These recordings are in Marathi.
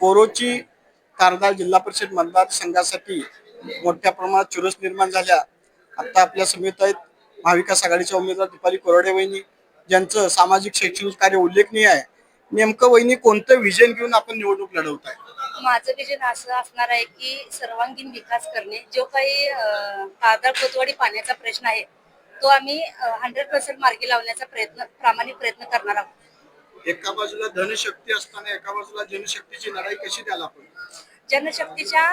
कोरोची कारदार जिल्हा परिषद मतदारसंघासाठी मोठ्या प्रमाणात चुरस निर्माण झाल्या. आता आपल्या समेत आहेत महाविकास आघाडीच्या उमेदवार दीपाली कोरडे वहिनी ज्यांचं सामाजिक शैक्षणिक कार्य उल्लेखनीय आहे. नेमकं वहिनी कोणतं विजन घेऊन आपण निवडणूक लढवताय? माझं विजन असं असणार आहे की सर्वांगीण विकास करणे. जो काही अं, कोतवाडी पाण्याचा प्रश्न आहे तो आम्ही हंड्रेड पर्सेंट मार्गी लावण्याचा प्रयत्न प्रामाणिक प्रयत्न करणार आहोत. एका बाजूला धनशक्ती असताना एका बाजूला जनशक्तीची लढाई कशी द्याल आपण? जनशक्तीच्या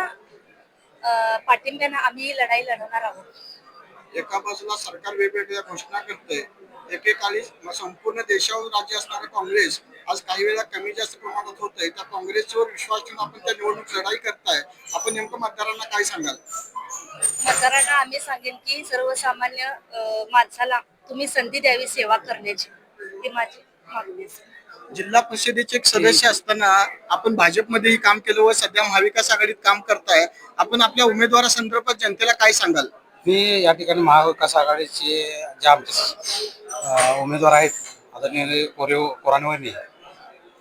पाठिंब्यानं आम्ही लढाई लढवणार आहोत. एका बाजूला सरकार वेगवेगळ्या घोषणा करते एकेकाळी संपूर्ण देशावर राज्य असणारं काँग्रेस आज काही वेळा कमी जास्त प्रमाणात होत आहे त्या काँग्रेसवर विश्वास ठेवून आपण त्या निवडणूक लढाई करताय. आपण नेमकं मतदारांना काय सांगाल? मतदारांना आम्ही सांगेन की सर्वसामान्य माणसाला तुम्ही संधी द्यावी सेवा करण्याची. ही माझी जिल्हा परिषदेचे एक सदस्य असताना आपण भाजपमध्येही काम केलं व सध्या महाविकास आघाडीत काम करताय. आपण आपल्या उमेदवारासंदर्भात जनतेला काय सांगाल? मी या ठिकाणी महाविकास आघाडीचे जे आमचे अं, उमेदवार आहेत आदरणीय कोरेव कोराणवणी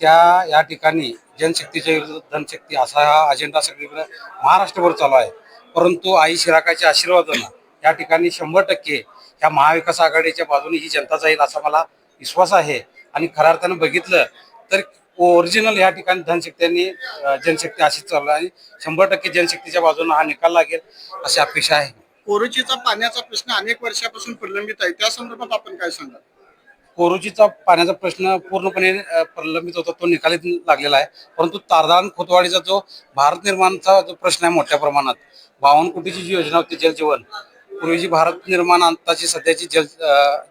त्या या ठिकाणी जनशक्तीच्या विरुद्ध धनशक्ती असा हा अजेंडा सगळीकडे महाराष्ट्रभर चालू आहे. परंतु आई शिराकाच्या आशीर्वादानं या ठिकाणी शंभर टक्के ह्या महाविकास आघाडीच्या बाजूने ही जनता जाईल असा मला विश्वास आहे. आणि खऱ्या अर्थानं बघितलं तर ओरिजिनल या ठिकाणी धनशक्त्यांनी जनशक्ती अशीच चालू आहे. आणि शंभर टक्के जनशक्तीच्या बाजूने हा निकाल लागेल अशी अपेक्षा आहे. कोरोचीचा पाण्याचा प्रश्न अनेक वर्षापासून प्रलंबित आहे. त्या संदर्भात आपण काय सांगाल? कोरोचीचा पाण्याचा प्रश्न पूर्णपणे प्रलंबित होता तो निकालीत लागलेला आहे. परंतु तारदान खोतवाडीचा जो भारत निर्माणचा जो प्रश्न आहे मोठ्या प्रमाणात बावन्न कोटीची जी योजना होती जलजीवन पूर्वीची भारत निर्माण आताची सध्याची जल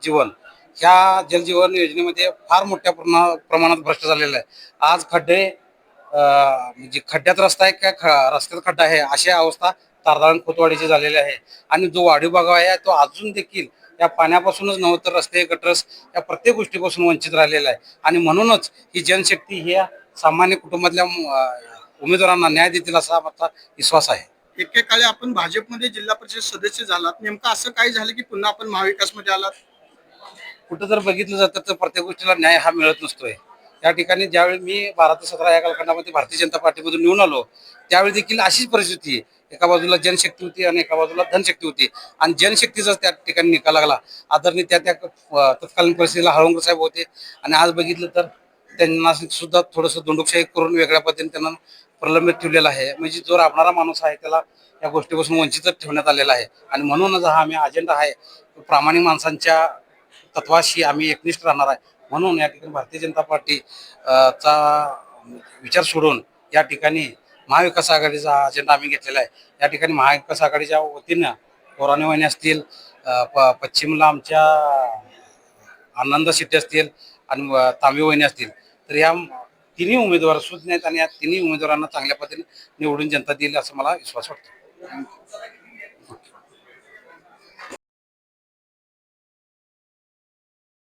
जीवन ह्या जलजीवन योजनेमध्ये फार मोठ्या प्रमाणात भ्रष्ट झालेला आहे. आज खड्डे म्हणजे खड्ड्यात रस्ता आहे का ख- रस्त्यात खड्डा आहे? अशी अवस्था तारदाण खोतवाडीची झालेली आहे. आणि जो वाढीव भाग आहे तो अजून देखील या पाण्यापासूनच नव्हतं तर रस्ते गटरस या प्रत्येक गोष्टीपासून वंचित राहिलेला आहे. आणि म्हणूनच ही जनशक्ती ह्या सामान्य कुटुंबातल्या उमेदवारांना न्याय देतील असा माझा विश्वास आहे. एकेकाळी आपण भाजपमध्ये जिल्हा परिषद सदस्य झालात. नेमकं असं काय झालं की पुन्हा आपण महाविकासमध्ये आलात? कुठं जर बघितलं जातं तर प्रत्येक गोष्टीला न्याय हा मिळत नसतोय. त्या ठिकाणी ज्यावेळी मी बारा ते सतरा या कालखंडामध्ये भारतीय जनता पार्टीमधून निवडून आलो त्यावेळी देखील अशीच परिस्थिती एका बाजूला जनशक्ती होती आणि एका बाजूला धनशक्ती होती. आणि जनशक्तीचाच त्या ठिकाणी निकाल लागला आदरणीय त्या त्या तत्कालीन परिस्थितीला हळवंकर साहेब होते. आणि आज बघितलं तर त्यांना सुद्धा थोडंसं दोंडुकशाही करून वेगळ्या पद्धतीने त्यांना प्रलंबित ठेवलेला आहे. म्हणजे जो राबणारा माणूस आहे त्याला या गोष्टीपासून वंचितच ठेवण्यात आलेला आहे. आणि म्हणूनच हा आम्ही अजेंडा आहे प्रामाणिक माणसांच्या तत्वाशी आम्ही एकनिष्ठ राहणार आहे. म्हणून या ठिकाणी भारतीय जनता पार्टी चा विचार सोडून या ठिकाणी महाविकास आघाडीचा अजेंडा आम्ही घेतलेला आहे. या ठिकाणी महाविकास आघाडीच्या वतीनं पौराणे वहिनी असतील प- पश्चिमला आमच्या आनंद सिटी असतील आणि अ, तांबे वहिनी असतील. तर या तिन्ही उमेदवार सुज्ञ आहेत आणि या तिन्ही उमेदवारांना चांगल्या पद्धतीने निवडून जनता देईल असं मला विश्वास वाटतो.